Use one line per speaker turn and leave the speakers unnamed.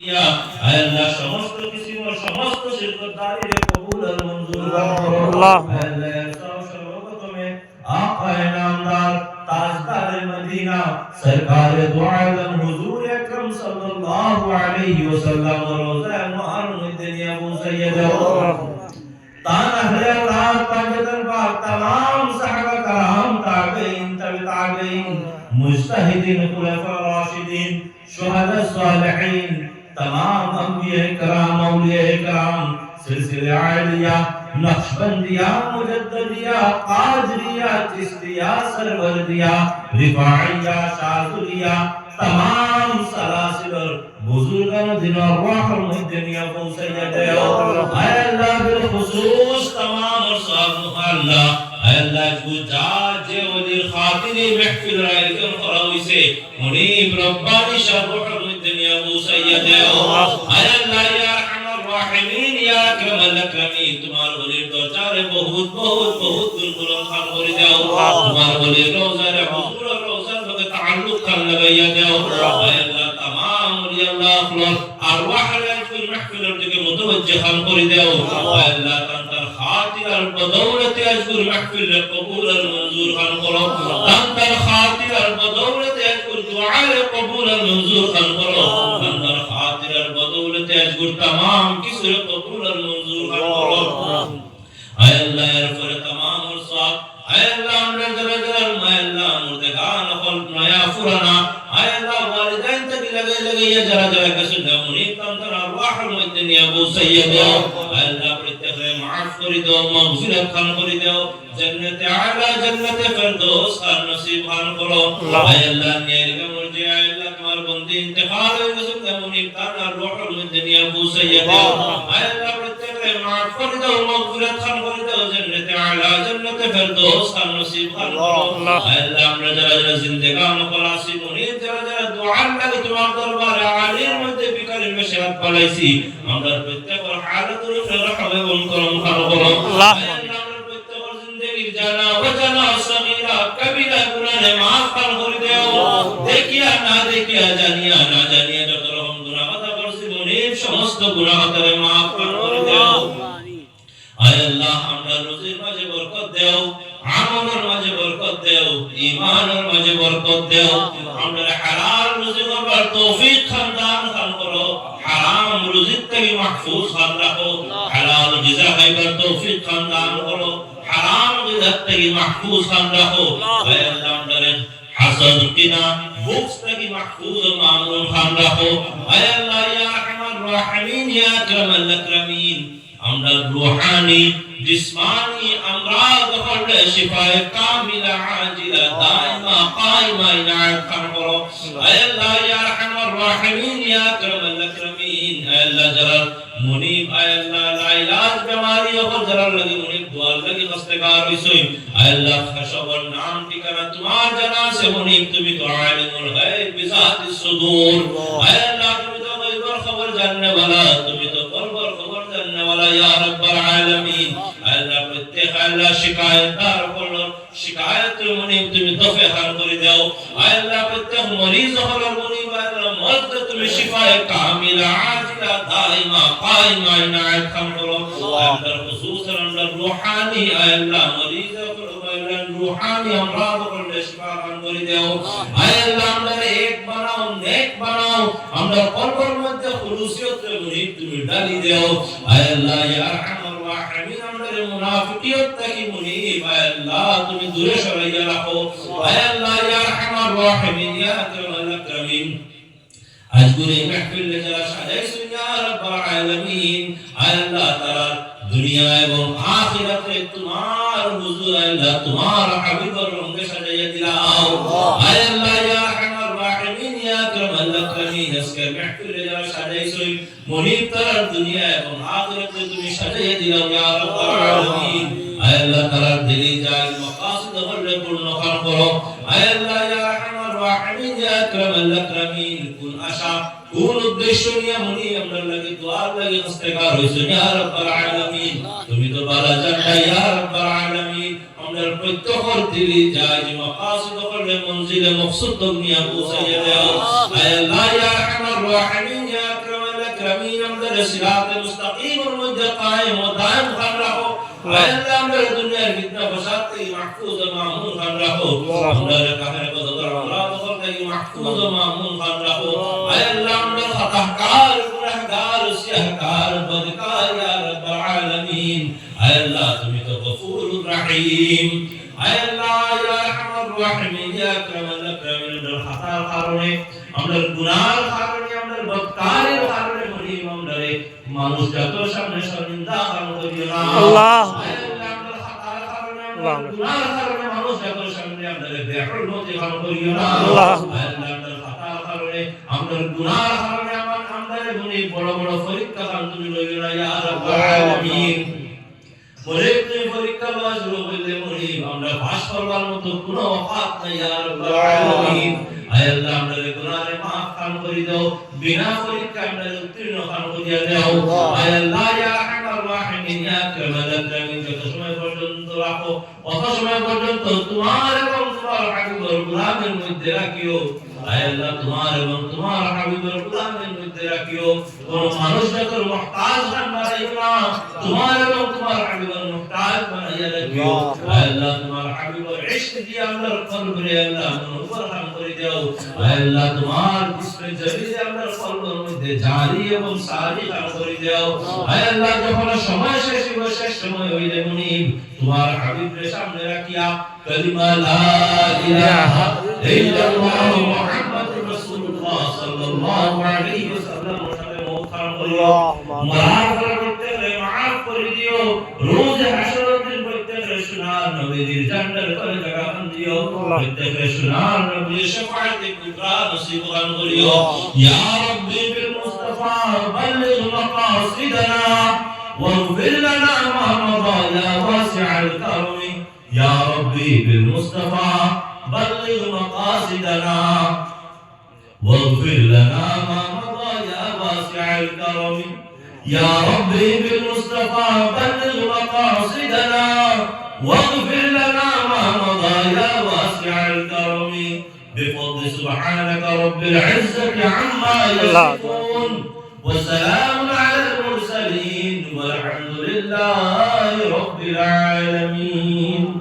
ইয়া আয় আল্লাহ সমস্ত কিসিম ও সমস্ত শিরকদারিরে কবুল আর মঞ্জুর করো
আল্লাহ।
আয় আল্লাহ এরসাও সর্বপ্রথমে আকায়ে নামদার তাজদারে মদিনা সরকারে দু আলম হুজুর আকরাম সাল্লাল্লাহু আলাইহি ওয়াসাল্লাম রোজা মুআর মধ্যে নিয়ে পৌঁছাইয়া দাও तान अहले अल्लाह ताजदन पाक तमाम सहाबा कराम ताबईन तबी ताबईन मुजतहिदीन खुलफा राशिदीन शुहदा सालिहीन तमाम अंबिया कराम औलिया कराम सिलसिले आलिया नक्शबंदिया, मुजद्ददिया कादरिया चिश्तिया, सरवरदिया, रिफाइया शाजुलिया तमाम सलासिल और बुजुर्गान दिन और वाहर मध्य निया पहुंचाइया देओ आय अल्लाह बिल खुसूस तमाम और सब अल्लाह अल्लाह गुजा जे वलीर खातिर महफिल राय रायकन खरावी से मुनीब रब्बानी शरफ الدنيا মুসাইয়াদে আয় আল্লাহ ইয়া আরহামার রাহিমিন ইয়া আকরামাল আকরামিন তোমার ওলির দরজারে বহুত বহুত বহুত দুলগুলো খান করে দাও তোমার ওলির রওজারে হুজুর রওজার লগে তাআল্লুক খান লাগাইয়া দাও আয় আল্লাহ তামাম ওলি আল্লাহ আপনার আরওয়াহ রাইফুল মাহফিলের দিকে মুতাওয়াজ্জাহান করে দাও আয় আল্লাহ তার খাতিরার বদৌলতে আজকুর মাহফিলের কবুল আর মঞ্জুর খান করো তার খাতিরার বদৌলতে तमाम किसी को कबूल और मंजूर करो आय अल्लाह यार करे तमाम और साथ आय अल्लाह हमरे जरे जरे आय अल्लाह मुर्दगान खल नया फुराना आय अल्लाह वालिदैन तक लगे लगे ये जरा जरा कसे गमुनी तम तर अरवाह मुद्दीन या अबू सैयद आय अल्लाह प्रत्येक माफ कर दो मगफिरत खान कर दो जन्नत आला जन्नत फिरदौस का नसीब खान करो आय अल्लाह न्याय का मुर्जिया তোমার বন্দি ইন্তেকাল হয়ে গেছে মুনি তার আরওয়াহর মধ্যে নিয়ে বসাইয়া দাও আয় আল্লাহ প্রত্যেককে মাফ করে দাও মাগফিরাত খান করে দাও জান্নাতে আলা জান্নাতে ফেরদৌস খান নসিব খান করো আয় আল্লাহ আমরা যারা যারা জিন্দেগান খলাসি মুনিব যারা যারা দোয়ার লাগে তোমার দরবারে আলীর মধ্যে বিকারের বেশি হাত পালাইছি আমরা প্রত্যেকের হালাতের উপরে রহম এবং করম খান করো
আল্লাহ।
আয় আল্লাহ, আমরা প্রত্যেকের জিন্দেগির জানা অজানা সগীরা কবিরা গুনাহে মাফ খান করে দেখিয়া না দেখিয়া জানিয়া না জানিয়া যত রকম গুনাহ করছি মুনিব সমস্ত গুনাহ মাফ করে দেও। আয় আল্লাহ আমরা রোজের মাঝে বরকত দেও আমলের মাঝে বরকত দেও ঈমানের মাঝে বরকত দেও। আমরা হালাল রুজি করবার তৌফিক খান দান খান করো। হারাম রুজি থেকে মাহফুজ খান রাখো। হালাল গিজা খাইবার তৌফিক খান দান করো। হারাম গিজা থেকে মাহফুজ খান রাখো। আয় আল্লাহ আমরা হাসদ কিনা বুকস থেকে মাহফুজ ও মামুন খান রাখো আয় আল্লাহ, ইয়া আরহামার রাহিমিন, ইয়া আকরামাল আকরামিন। আমরা রূহানি, জিসমানি আমরাদ হলে শিফায়ে কামিলা আজিলা দাইমা কাইমা ইনায়াত খান আল্লাহ, ইয়া আরহামার রাহিমিন, ইয়া আকরামাল আকরামিন। আল্লাহ, জালাল মুনিব আয় আল্লাহ লা ইলাজ বেমারি ও জালাল লাগি মুনিব দুয়ার লাগি হস্তকার হইছই আয় আল্লাহ খশবর নাম ঠিকানা তোমার জানা সে মুনিব তুমি তো আলিমুল গায়ব বিজাতিস সুদূর আয় আল্লাহ তুমি তো গায়বের খবর জাননে वाला তুমি তো পরবর খবর জাননে वाला ইয়া রাব্বাল আলামিন আল্লাহ প্রত্যেক আল্লাহ শিকায়তদার হলো শিকায়ত মুনিব তুমি দফে খান করে দাও আল্লাহ প্রত্যেক মরিজ হলো মুনিব খান করো আল্লাহ তুমি ডালি দাও। আল্লাহ, ইয়া আরহামার রাহিমিন, আমরা মুনাফিকিয়ত দূরে সরাইয়া রাখো। আল্লাহ, ইয়া আরহামার রাহিমিন, ইয়া আকরামিন আজকের এই মাহফিল যারা সাজাইছেন ইয়া রাব্বাল আলামিন আল্লাহ তাআলা দুনিয়া এবং আখিরাতে তোমার হুজুর আল্লাহ তোমার হাবিবের রঙে সাজাইয়া দিলাও আল্লাহ ইয়া আরহামার রাহিমিন ইয়া আকরামাল আকরামিন আজকের মাহফিল যারা সাজাইছেন মনিব তাআলা দুনিয়া এবং আখিরাতে তুমি সাজাইয়া দিলাও ইয়া রাব্বাল আলামিন আল্লাহ তাআলা দিলি যায় মাকাসিদ হলে পূর্ণ খান করো আল্লাহ ইয়া আরহামার রাহিমিন ইয়া আকরামাল আকরামিন কোন উদ্দেশ্য নিয়ে মনি আল্লাহর লাগে দোয়ার লাগে ইস্তেগফার হইছে ইয়া রাব্বাল আলামিন। তুমি তো বালা জানা ইয়া রাব্বাল আলামিন। আমরার প্রত্যেকর দিলি যাজ মাকাসিদ করলে মঞ্জিলে মকসুদ দুনিয়া পৌঁছাইয়া দাও। আল্লাহ ইয়া রাহমান রাহিম ইয়া আকরামাল আকরামিন। আমরার সিরাতে মুস্তাকিমের মধ্যে কায়েম ও দায়েম কর রাখো। আল্লাহ আমরার দুনিয়ার ফিতনা ফাসাদ থেকে মাহফুজ ও মামুন কর রাখো। আমরার কাফের বদর আমরার দখল থেকে মাহফুজ ও মামুন কর রাখো। আয় আল্লাহ আমাদের খাতাকার গুনাহগার সিয়াহকার বদকার ইয়া রাব্বাল আলামিন আয় আল্লাহ তুমি তো গফুরুর রহিম আয় আল্লাহ ইয়া আরহামার রাহিমিন ইয়া আকরামাল আকরামিন আমাদের খাতার কারণে আমাদের গুনার কারণে আমাদের বদকারের কারণে মরিম আমরা মানুষ যত সামনে শর্মিন্দা কারণ করিও না
আল্লাহ।
আয় আল্লাহ আমাদের খাতার কারণে
আল্লাহ।
আমাদের গুনার কারণে মানুষ যত সামনে আমাদের বেহুরমতি কারণ করিও না
আল্লাহ।
আয় আল্লাহ আমাদের খাতার কারণে আমাদের গুনার কারণে আমার আমাদের গুনি বড় বড় পরীক্ষা কারণ তুমি লইও না ইয়া রাব্বাল আলামিন। মরিম তুমি পরীক্ষা লওয়া শুরু করলে আমরা পাস করবার মতো কোনো অকাত নাই ইয়া রাব্বাল আলামিন। আয় আল্লাহ আমাদের গুনাহে মাফ খান করে দাও বিনা পরীক্ষা আমাদের উত্তীর্ণ খান করিয়া দাও। আয় আল্লাহ ইয়া আরহামার রাহিমিন ইয়া আকরামাল আকরামিন যত সময় পর্যন্ত রাখো অত সময় পর্যন্ত তোমার এবং তোমার হাবিবের গোলামের মধ্যে রাখিও। আয় আল্লাহ তোমার এবং তোমার হাবিবের গোলামের মধ্যে রাখিও। কোন মানুষ যখন মুহতাজ বানাইও না। তোমার এবং তোমার হাবিবের মুহতাজ বানাইয়া রাখিও। আয় আল্লাহ তোমার হাবিবের জারি এবং যখন সময় শেষ হইবে, শেষ সময় হইলে মুনিব, তোমার হাবিবের সামনে রাখিয়া, কালিমা লা ইলাহা ইল্লাল্লাহ করিও মাফ করে প্রত্যেককে মাফ করে দিও রোজ হাসরের দিন প্রত্যেককে সুনার নবীর জান্নাত করে জায়গা খান দিও প্রত্যেককে সুনার নবীর শাফাআতে কুবরা নসিব খান করিও ইয়া রাব্বি বিল মুস্তাফা বাল্লিগ মাকাসিদানা واغفر لنا ما مضى يا واسع الكرم يا ربي بالمصطفى بلغ مقاصدنا واغفر لنا ما مضى يا واسع الكرم. يا ربي بالمصطفى بلغ مقاصدنا واغفر لنا ما مضى يا واسع الكرم. بفضل سبحانك رب العزة عما يصفون. وسلام على المرسلين والحمد لله رب العالمين.